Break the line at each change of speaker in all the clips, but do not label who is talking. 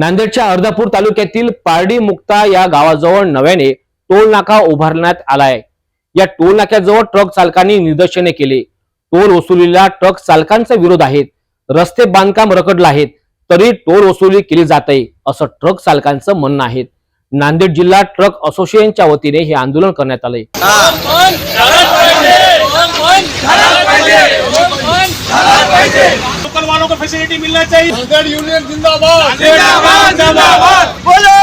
नांदेडच्या अर्धापूर तालुक्यातील पारडी मुक्ता या गावाजवळ नव्याने टोल नाका उभारण्यात आलाय. या टोल नाक्याजवळ ट्रक चालकांनी निदर्शने केले. टोल वसुलीला ट्रक चालकांचा विरोध आहेत. रस्ते बांधकाम रखडलं आहेत. तरी टोल वसुली केली जाते असं ट्रक चालकांचं म्हणणं आहे. नांदेड जिल्हा ट्रक असोसिएशनच्या वतीने हे आंदोलन करण्यात आलंय.
लोकल वालों को फैसिलिटी मिलना चाहिए।
नांदेड़ यूनियन जिंदाबाद।
जिंदाबाद जिंदाबाद।
बोले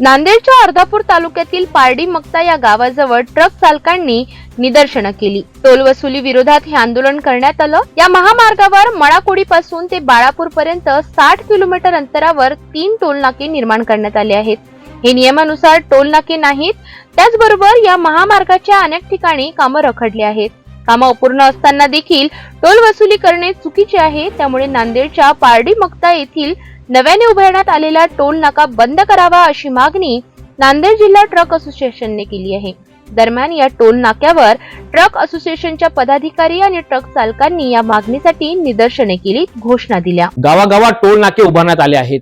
नांदेडच्या अर्धापूर तालुक्यातील पारडी मक्ता या गावाजवळ ट्रक चालकांनी निदर्शनं केली. टोल वसुली विरोधात हे आंदोलन करण्यात आलं. या महामार्गावर मळाकोडी पासून ते बाळापूर पर्यंत साठ किलोमीटर अंतरावर तीन टोल नाके निर्माण करण्यात आले आहेत. हे नियमानुसार टोल नाके नाहीत. त्याचबरोबर या महामार्गाच्या अनेक ठिकाणी कामं रखडली आहेत. कामं अपूर्ण असताना देखील टोल वसुली करणे चुकीचे आहे. त्यामुळे नांदेडच्या पारडी मक्ता येथील नव्याने उभारण्यात आलेला टोल नाका बंद करावा अशी मागणी नांदेड जिल्हा ट्रक असोसिएशनने केली आहे. दरम्यान या टोल नाक्यावर ट्रक असोसिएशनच्या पदाधिकारी आणि ट्रक चालकांनी या मागणीसाठी निदर्शने केली घोषणा दिल्या.
गावागावात टोल नाके उभारण्यात आले आहेत.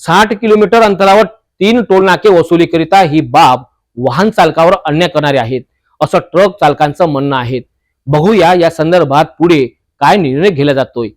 साठ किलोमीटर अंतरावर तीन टोल नाके वसुलीकरिता ही बाब वाहन चालकावर अन्याय करणारे आहेत असं ट्रक चालकांचं म्हणणं आहे. बघूया या संदर्भात पुढे काय निर्णय घेला जातोय.